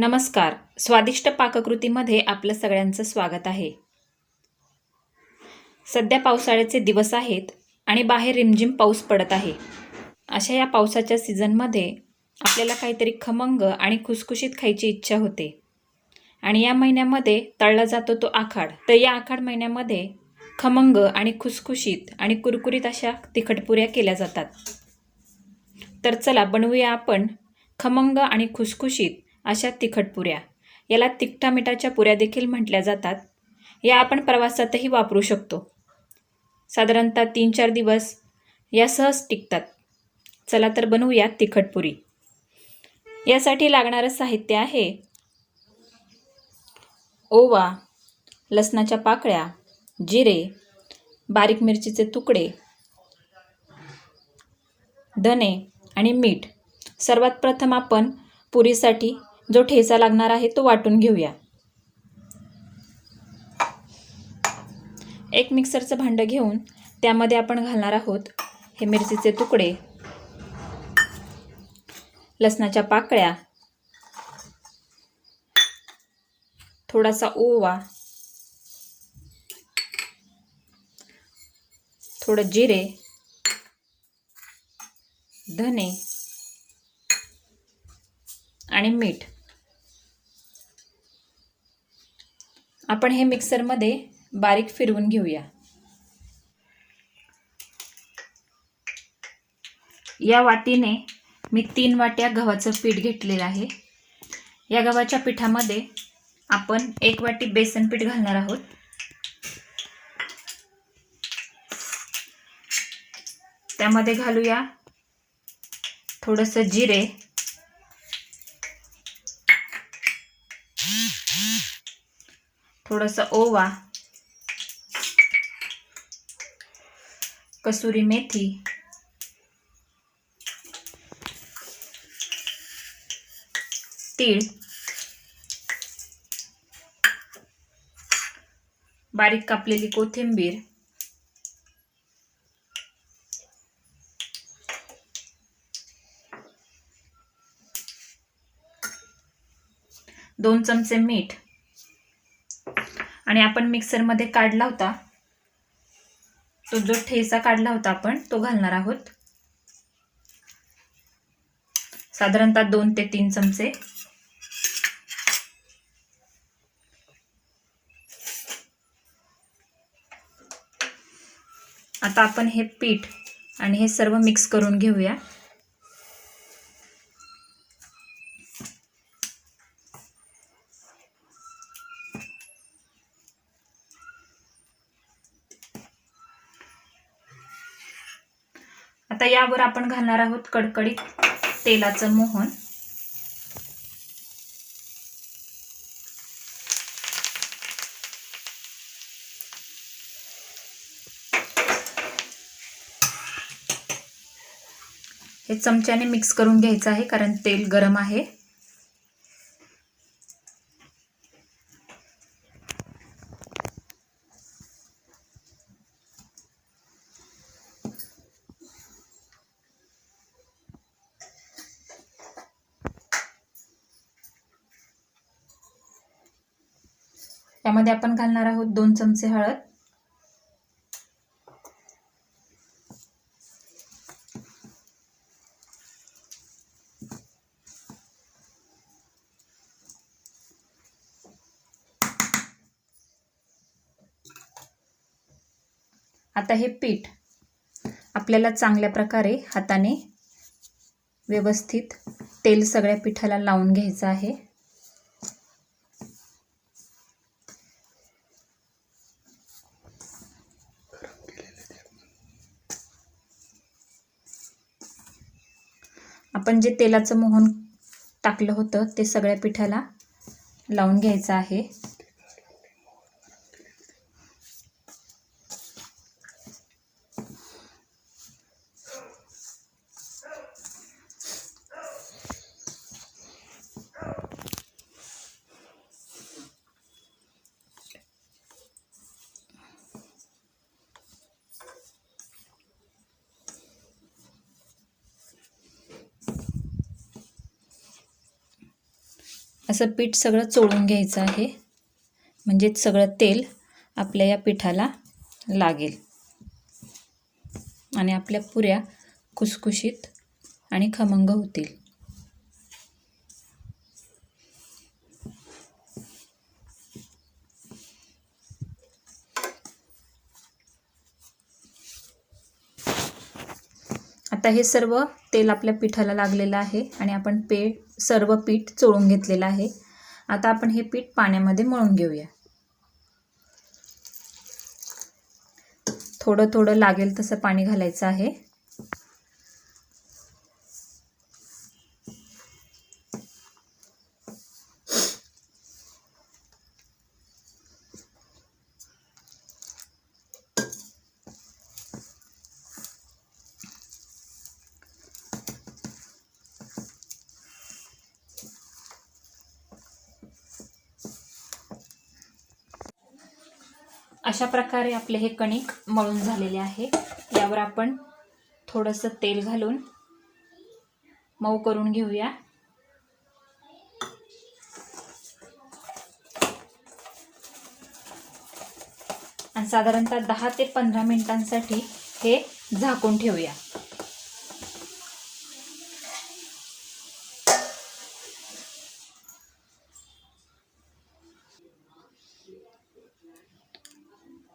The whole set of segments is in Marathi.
नमस्कार. स्वादिष्ट पाककृतीमध्ये आपलं सगळ्यांचं स्वागत आहे. सध्या पावसाळ्याचे दिवस आहेत आणि बाहेर रिमझिम पाऊस पडत आहे. अशा या पावसाच्या सीझनमध्ये आपल्याला काहीतरी खमंग आणि खुसखुशीत खायची इच्छा होते. आणि या महिन्यामध्ये तळला जातो तो आखाड. तर या आखाड महिन्यामध्ये खमंग आणि खुसखुशीत आणि कुरकुरीत अशा तिखटपुऱ्या केल्या जातात. तर चला बनवूया आपण खमंग आणि खुसखुशीत अशा तिखट पुऱ्या. याला तिखटा मिठाच्या पुऱ्या देखील म्हटल्या जातात. या आपण प्रवासातही वापरू शकतो. साधारणतः तीन चार दिवस या सहज टिकतात. चला तर बनवूया तिखटपुरी यासाठी लागणारं साहित्य आहे ओवा लसणाच्या पाकळ्या जिरे बारीक मिरचीचे तुकडे धने आणि मीठ. सर्वात प्रथम आपण पुरीसाठी जो ठेचा लागणार आहे तो वाटून घेऊया. एक मिक्सरचं भांडं घेऊन त्यामध्ये आपण घालणार आहोत हे मिरचीचे तुकडे लसणाच्या पाकळ्या थोडासा ओवा थोडं जिरे धने आणि मीठ. आपण हे मिक्सरमध्ये बारीक फिरवून घेऊया. या वाटीने मी तीन वाट्या गव्हाचं पीठ घेतलेलं आहे. या गव्हाच्या पिठामध्ये आपण एक वाटी बेसन पीठ घालणार आहोत. त्यामध्ये घालूया थोडंसं जिरे. थोडासा ओवा कसुरी मेथी तीळ बारीक कापलेली कोथिंबीर दोन चमचे मीठ आणि आपण मिक्सरमध्ये काढला होता तो जो ठेचा काढला होता आपण तो घालणार आहोत. साधारणतः दोन ते तीन चमचे. आता आपण हे पीठ आणि हे सर्व मिक्स करून घेऊया. आता यावर आपण घालणार आहोत कडकडीत तेलाचं मोहन. हे चमच्याने मिक्स करून घ्यायचं आहे कारण तेल गरम आहे. त्यामध्ये आपण घालणार आहोत दोन चमचे हळद. आता हे पीठ आपल्याला चांगल्या प्रकारे हाताने व्यवस्थित तेल सगळ्या पिठाला लावून घ्यायचं आहे. आपण जे तेलाचं मोहन टाकलं होतं ते सगळ्या पिठाला लावून घ्यायचं आहे. असं पीठ सगळं चोळून घ्यायचं आहे. म्हणजेच सगळं तेल आपल्या या पिठाला लागेल. आणि आपल्या पुऱ्या खुसखुशीत आणि खमंग होतील. आता हे सर्व तेल आपल्या पिठाला लागलेलं आहे आणि आपण पे सर्व पीठ चोळून घेतलेलं आहे. आता आपण हे पीठ पाण्यामध्ये मळून घेऊया. थोडं थोडं लागेल तसं पाणी घालायचं आहे. अशा प्रकारे आपले हे कणिक मळून झालेले आहे. यावर आपण थोडंसं तेल घालून मऊ करून घेऊया. आणि साधारणतः दहा ते पंधरा मिनिटांसाठी हे झाकून ठेवूया.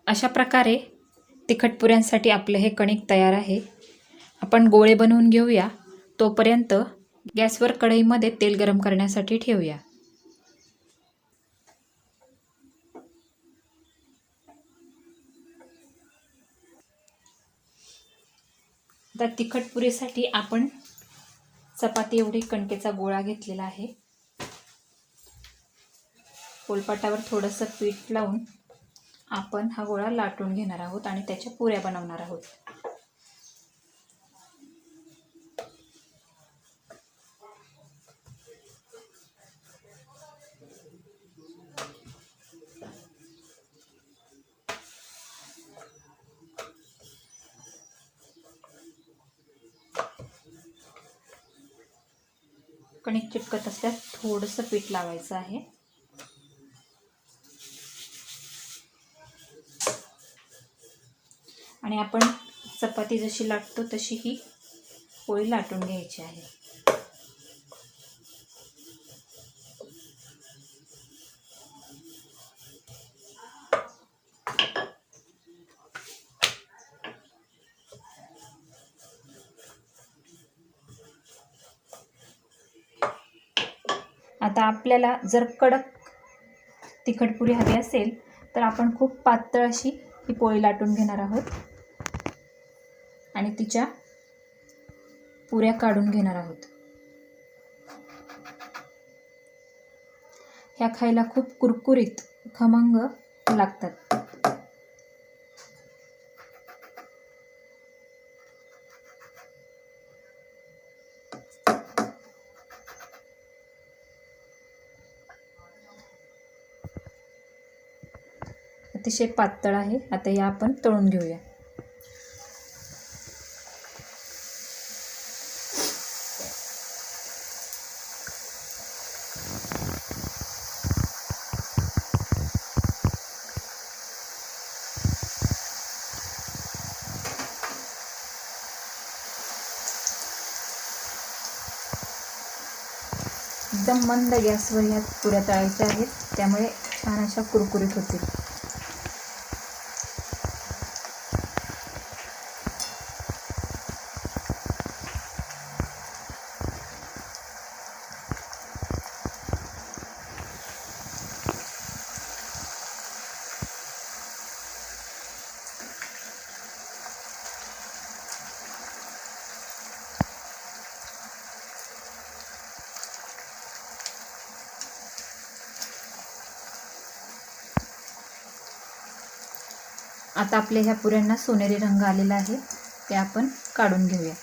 अशा प्रकारे तिखटपुऱ्यांसाठी आपलं हे कणिक तयार आहे. आपण गोळे बनवून घेऊया. तोपर्यंत गॅसवर कढईमध्ये तेल गरम करण्यासाठी ठेवूया. तर तिखट पुरीसाठी आपण चपाती एवढी कणकेचा गोळा घेतलेला आहे. पोलपाटावर थोडंसं पीठ लावून आपण हा गोळा लाटून घेणार आहोत आणि त्याच्या पुऱ्या बनवणार आहोत. कणिक चिटकत असल्यास थोडंसं पीठ लावायचं आहे. आणि आपण चपाती जशी लाटतो तशी ही पोळी लाटून घ्यायची आहे. आता आपल्याला जर कडक तिखटपुरी हवी असेल तर आपण खूप पातळ अशी ही पोळी लाटून घेणार आहोत. आणि तिच्या पुऱ्या काढून घेणार आहोत. ह्या खायला खूप कुरकुरीत खमंग लागतात. अतिशय पातळ आहे. आता या आपण तळून घेऊया. एकदम मंद गॅसवर ह्या पुऱ्या तळायच्या आहेत. त्यामुळे छान अशा कुरकुरीत होतील. आता आपल्या ह्या पुऱ्यांना सोनेरी रंग आलेला आहे ते आपण काढून घेऊया.